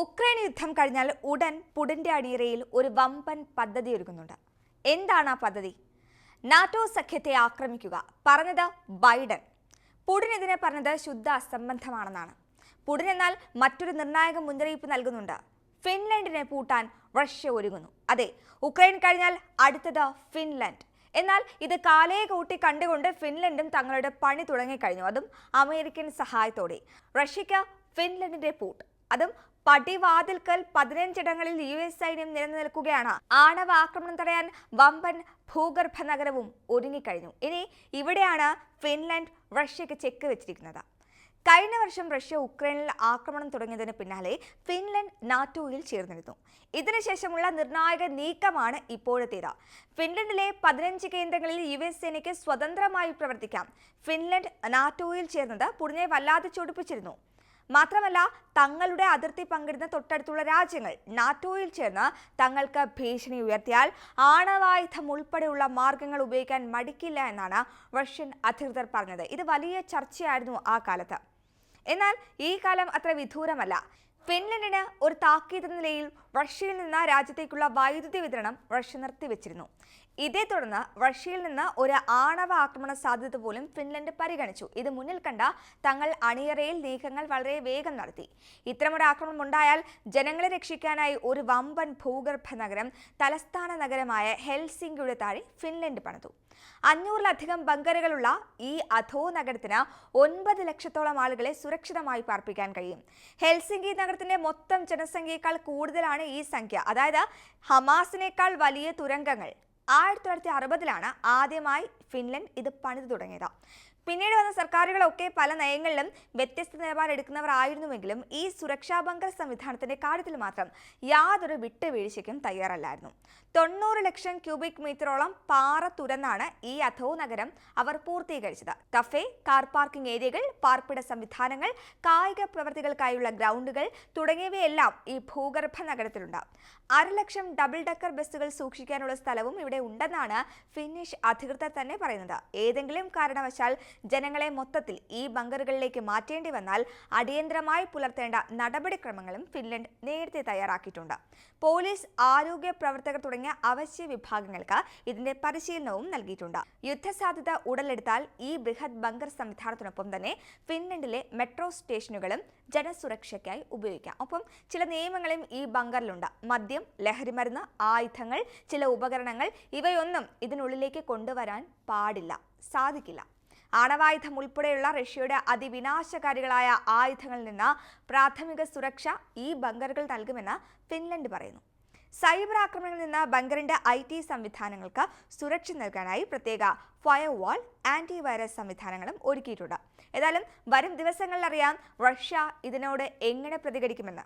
Ukraine യുദ്ധം കഴിഞ്ഞാൽ ഉടൻ പുടിന്റെ അടിയറയിൽ ഒരു വമ്പൻ പദ്ധതി ഒരുങ്ങുന്നുണ്ട് എന്താണ് ആ പദ്ധതി? നാറ്റോ സഖ്യത്തെ ആക്രമിക്കുക പറഞ്ഞത് ബൈഡൻ. പുടിൻ ഇതിനെ പറഞ്ഞത് ശുദ്ധ അസംബന്ധമാണെന്നാണ്. പുടിൻ എന്നാൽ മറ്റൊരു നിർണായക മുന്നറിയിപ്പ് നൽകുന്നുണ്ട്. ഫിൻലൻഡിനെ പൂട്ടാൻ റഷ്യ ഒരുങ്ങുന്നു. അതെ ഉക്രൈൻ കഴിഞ്ഞാൽ അടുത്തത് ഫിൻലൻഡ്. എന്നാൽ ഇത് കാലേ കൂട്ടി കണ്ടുകൊണ്ട് ഫിൻലൻഡും തങ്ങളുടെ പണി തുടങ്ങിക്കഴിഞ്ഞു. അതും അമേരിക്കൻ സഹായത്തോടെ. റഷ്യയ്ക്ക് ഫിൻലൻഡിന്റെ പൂട്ട്. അതും പടിവാതിൽക്കൽ പതിനഞ്ചിടങ്ങളിൽ യു എസ് സൈന്യം നിലനിൽക്കുകയാണ്. ആണവ ആക്രമണം തടയാൻ വമ്പൻ ഭൂഗർഭ നഗരവും ഒരുങ്ങിക്കഴിഞ്ഞു. ഇനി ഇവിടെയാണ് ഫിൻലാൻഡ് റഷ്യക്ക് ചെക്ക് വെച്ചിരിക്കുന്നത്. കഴിഞ്ഞ വർഷം റഷ്യ ഉക്രൈനിൽ ആക്രമണം തുടങ്ങിയതിന് പിന്നാലെ ഫിൻലൻഡ് നാറ്റോയിൽ ചേർന്നിരുന്നു ഇതിനുശേഷമുള്ള നിർണായക നീക്കമാണ് ഇപ്പോഴത്തേത്. ഫിൻലൻഡിലെ പതിനഞ്ച് കേന്ദ്രങ്ങളിൽ യു എസ് സേനയ്ക്ക് സ്വതന്ത്രമായി പ്രവർത്തിക്കാം. ഫിൻലൻഡ് നാറ്റോയിൽ ചേർന്നത് പുടിനെ വല്ലാതെ ചൊടിപ്പിച്ചിരുന്നു. മാത്രമല്ല തങ്ങളുടെ അതിർത്തി പങ്കിടുന്ന തൊട്ടടുത്തുള്ള രാജ്യങ്ങൾ നാറ്റോയിൽ ചേർന്ന് തങ്ങൾക്ക് ഭീഷണി ഉയർത്തിയാൽ ആണവായുധം ഉൾപ്പെടെയുള്ള മാർഗങ്ങൾ ഉപയോഗിക്കാൻ മടിക്കില്ല എന്നാണ് റഷ്യൻ അധികൃതർ പറഞ്ഞത്. ഇത് വലിയ ചർച്ചയായിരുന്നു ആ കാലത്ത്. എന്നാൽ ഈ കാലം അത്ര വിദൂരമല്ല. ഫിൻലൻഡിന് ഒരു താക്കീത് നിലയിൽ റഷ്യയിൽ നിന്ന് രാജ്യത്തേക്കുള്ള വൈദ്യുതി വിതരണം റഷ്യ നിർത്തിവെച്ചിരുന്നു. ഇതേ തുടർന്ന് റഷ്യയിൽ നിന്ന് ഒരു ആണവ ആക്രമണ സാധ്യത പോലും ഫിൻലൻഡ് പരിഗണിച്ചു. ഇത് മുന്നിൽ കണ്ട തങ്ങൾ അണിയറയിൽ നീക്കങ്ങൾ വളരെ വേഗം നടത്തി. ഇത്തരമൊരു ആക്രമണം ഉണ്ടായാൽ ജനങ്ങളെ രക്ഷിക്കാനായി ഒരു വമ്പൻ ഭൂഗർഭ നഗരം തലസ്ഥാന നഗരമായ ഹെൽസിംഗിയുടെ താഴെ ഫിൻലൻഡ് പണിതു. അഞ്ഞൂറിലധികം ബങ്കറുകളുള്ള ഈ അധോ നഗരത്തിന് ഒൻപത് ലക്ഷത്തോളം ആളുകളെ സുരക്ഷിതമായി പാർപ്പിക്കാൻ കഴിയും. ഹെൽസിംഗി നഗരത്തിന്റെ മൊത്തം ജനസംഖ്യയേക്കാൾ കൂടുതലാണ് ഈ സംഖ്യ. അതായത് ഹമാസിനേക്കാൾ വലിയ തുരങ്കങ്ങൾ. ആയിരത്തി തൊള്ളായിരത്തി അറുപതിലാണ് ആദ്യമായി ഫിൻലൻഡ് ഇത് പണിതു തുടങ്ങിയത്. പിന്നീട് വന്ന സർക്കാരുകളൊക്കെ പല നയങ്ങളിലും വ്യത്യസ്ത നിലപാടെടുക്കുന്നവർ ആയിരുന്നുവെങ്കിലും ഈ സുരക്ഷാ ബങ്കർ സംവിധാനത്തിന്റെ കാര്യത്തിൽ മാത്രം യാതൊരു വിട്ടുവീഴ്ചയ്ക്കും തയ്യാറല്ലായിരുന്നു. തൊണ്ണൂറ് ലക്ഷം ക്യൂബിക് മീറ്ററോളം പാറ തുരന്നാണ് ഈ അധോ നഗരം അവർ പൂർത്തീകരിച്ചത്. കഫേ കാർ പാർക്കിംഗ് ഏരിയകൾ പാർപ്പിട സംവിധാനങ്ങൾ കായിക പ്രവർത്തികൾക്കായുള്ള ഗ്രൗണ്ടുകൾ തുടങ്ങിയവയെല്ലാം ഈ ഭൂഗർഭ നഗരത്തിലുണ്ട്. അരലക്ഷം ഡബിൾ ഡക്കർ ബസ്സുകൾ സൂക്ഷിക്കാനുള്ള സ്ഥലവും ഇവിടെ ഉണ്ടെന്നാണ് ഫിന്നിഷ് അധികൃതർ തന്നെ പറയുന്നത്. ഏതെങ്കിലും കാരണവശാൽ ജനങ്ങളെ മൊത്തത്തിൽ ഈ ബങ്കറുകളിലേക്ക് മാറ്റേണ്ടി വന്നാൽ അടിയന്തരമായി പുലർത്തേണ്ട നടപടിക്രമങ്ങളും ഫിൻലൻഡ് നേരത്തെ തയ്യാറാക്കിയിട്ടുണ്ട്. പോലീസ് ആരോഗ്യ പ്രവർത്തകർ തുടങ്ങിയ അവശ്യ വിഭാഗങ്ങൾക്ക് ഇതിന്റെ പരിശീലനവും നൽകിയിട്ടുണ്ട്. യുദ്ധസാധ്യത ഉടലെടുത്താൽ ഈ ബൃഹത് ബങ്കർ സംവിധാനത്തിനൊപ്പം തന്നെ ഫിൻലൻഡിലെ മെട്രോ സ്റ്റേഷനുകളും ജനസുരക്ഷയ്ക്കായി ഉപയോഗിക്കാം. ഒപ്പം ചില നിയമങ്ങളും ഈ ബങ്കറിലുണ്ട്. മദ്യം ലഹരിമരുന്ന് ആയുധങ്ങൾ ചില ഉപകരണങ്ങൾ ഇവയൊന്നും ഇതിനുള്ളിലേക്ക് കൊണ്ടുവരാൻ പാടില്ല സാധിക്കില്ല. ആണവായുധം ഉൾപ്പെടെയുള്ള റഷ്യയുടെ അതിവിനാശകാരികളായ ആയുധങ്ങളിൽ നിന്ന് പ്രാഥമിക സുരക്ഷ ഈ ബങ്കറുകൾ നൽകുമെന്ന് ഫിൻലൻഡ് പറയുന്നു. സൈബർ ആക്രമണങ്ങളിൽ നിന്ന് ബങ്കറിന്റെ ഐ ടി സംവിധാനങ്ങൾക്ക് സുരക്ഷ നൽകാനായി പ്രത്യേക ഫയർവാൾ ആന്റി വൈറസ് സംവിധാനങ്ങളും ഒരുക്കിയിട്ടുണ്ട്. ഏതായാലും വരും ദിവസങ്ങളിൽ അറിയാം റഷ്യ ഇതിനോട് എങ്ങനെ പ്രതികരിക്കുമെന്ന്.